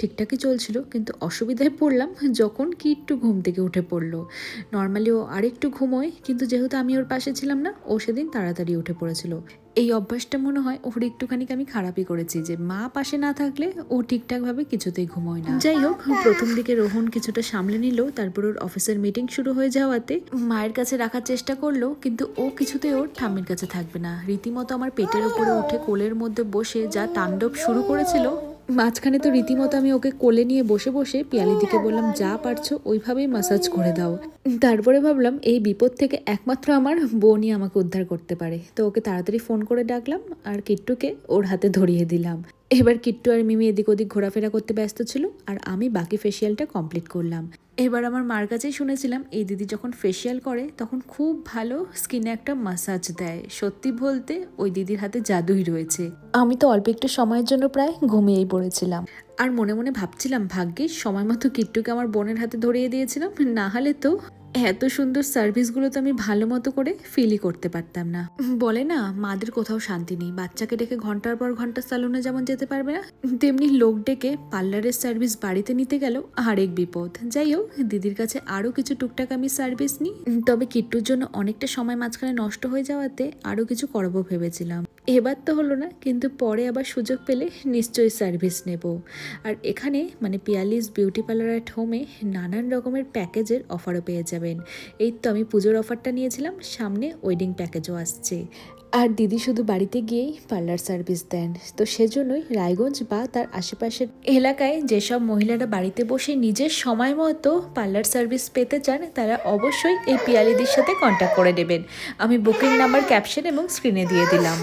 ঠিকঠাকই চলছিল, কিন্তু অসুবিধায় পড়লাম যখন কি একটু ঘুম থেকে উঠে পড়ল। নর্মালি ও আরেকটু ঘুমোয়, কিন্তু যেহেতু আমি ওর পাশে ছিলাম না, ও সেদিন তাড়াতাড়ি উঠে পড়েছিল। এই অভ্যাসটা মনে হয় ওর একটুখানি আমি খারাপই করেছি যে, মা পাশে না থাকলে ও ঠিকঠাকভাবে কিছুতেই ঘুমোয় না। যাই হোক, প্রথম দিকে রোহন কিছুটা সামলে নিল, তারপর ওর অফিসের মিটিং শুরু হয়ে যাওয়াতে মায়ের কাছে রাখার চেষ্টা করল, কিন্তু ও কিছুতেই ওর ঠাম্মির কাছে থাকবে না। রীতিমতো আমার পেটের উপরে উঠে কোলের মধ্যে বসে যা তাণ্ডব শুরু করেছিল মাঝখানে তো রীতিমতো আমি ওকে কোলে নিয়ে বসে বসে পিয়ালি দিকে বললাম যা পারছ ওইভাবেই মাসাজ করে দাও। তারপরে ভাবলাম এই বিপদ থেকে একমাত্র আমার বোনই আমাকে উদ্ধার করতে পারে। তো ওকে তাড়াতাড়ি ফোন করে ডাকলাম আর কিট্টুকে ওর হাতে ধরিয়ে দিলাম। এবার কিট্টু আর মিমি এদিক ওদিক ঘোরাফেরা করতে ব্যস্ত ছিল আর আমি বাকি ফেসিয়ালটা কমপ্লিট করলাম। এবার আমার মার কাছেই শুনেছিলাম, এই দিদি যখন ফেসিয়াল করে, তখন খুব ভালো স্কিনে একটা মাসাজ দেয়। সত্যি বলতে, ওই দিদির হাতে জাদুই রয়েছে। আমি তো অল্প একটু সময়ের জন্য প্রায় ঘুমিয়েই পড়েছিলাম। আর মনে মনে ভাবছিলাম ভাগ্যিস সময় মতো কিট্টুকে আমার বোনের হাতে ধরিয়ে দিয়েছিলাম, না হলে তো এত সুন্দর সার্ভিসগুলো তো আমি ভালো মতো করে ফিলই করতে পারতাম না। বলে না, মাদের কোথাও শান্তি নেই, বাচ্চাকে ডেকে ঘণ্টার পর ঘণ্টা সালুনে যেমন যেতে পারবে না, তেমনি লোক ডেকে পার্লারের সার্ভিস বাড়িতে নিতে গেল আরেক বিপদ। যাই হোক, দিদির কাছে আরও কিছু টুকটাক আমি সার্ভিস নিই। তবে কিট্টুর জন্য অনেকটা সময় মাঝখানে নষ্ট হয়ে যাওয়াতে আরও কিছু করব ভেবেছিলাম। এবার তো হলো না, কিন্তু পরে আবার সুযোগ পেলে নিশ্চয়ই সার্ভিস নেব। আর এখানে মানে পিয়ালিস বিউটি পার্লার অ্যাট হোমে নানান রকমের প্যাকেজের অফারও পেয়ে যাবেন। এই তো আমি পুজোর অফারটা নিয়েছিলাম, সামনে ওয়েডিং প্যাকেজও আসছে। আর দিদি শুধু বাড়িতে গিয়েই পার্লার সার্ভিস দেন। তো সেজন্যই রায়গঞ্জ বা তার আশেপাশের এলাকায় যেসব মহিলারা বাড়িতে বসে নিজের সময় মতো পার্লার সার্ভিস পেতে চান, তারা অবশ্যই এই পিয়ালিদির সাথে কন্ট্যাক্ট করে নেবেন। আমি বুকিং নাম্বার ক্যাপশন এবং স্ক্রিনে দিয়ে দিলাম।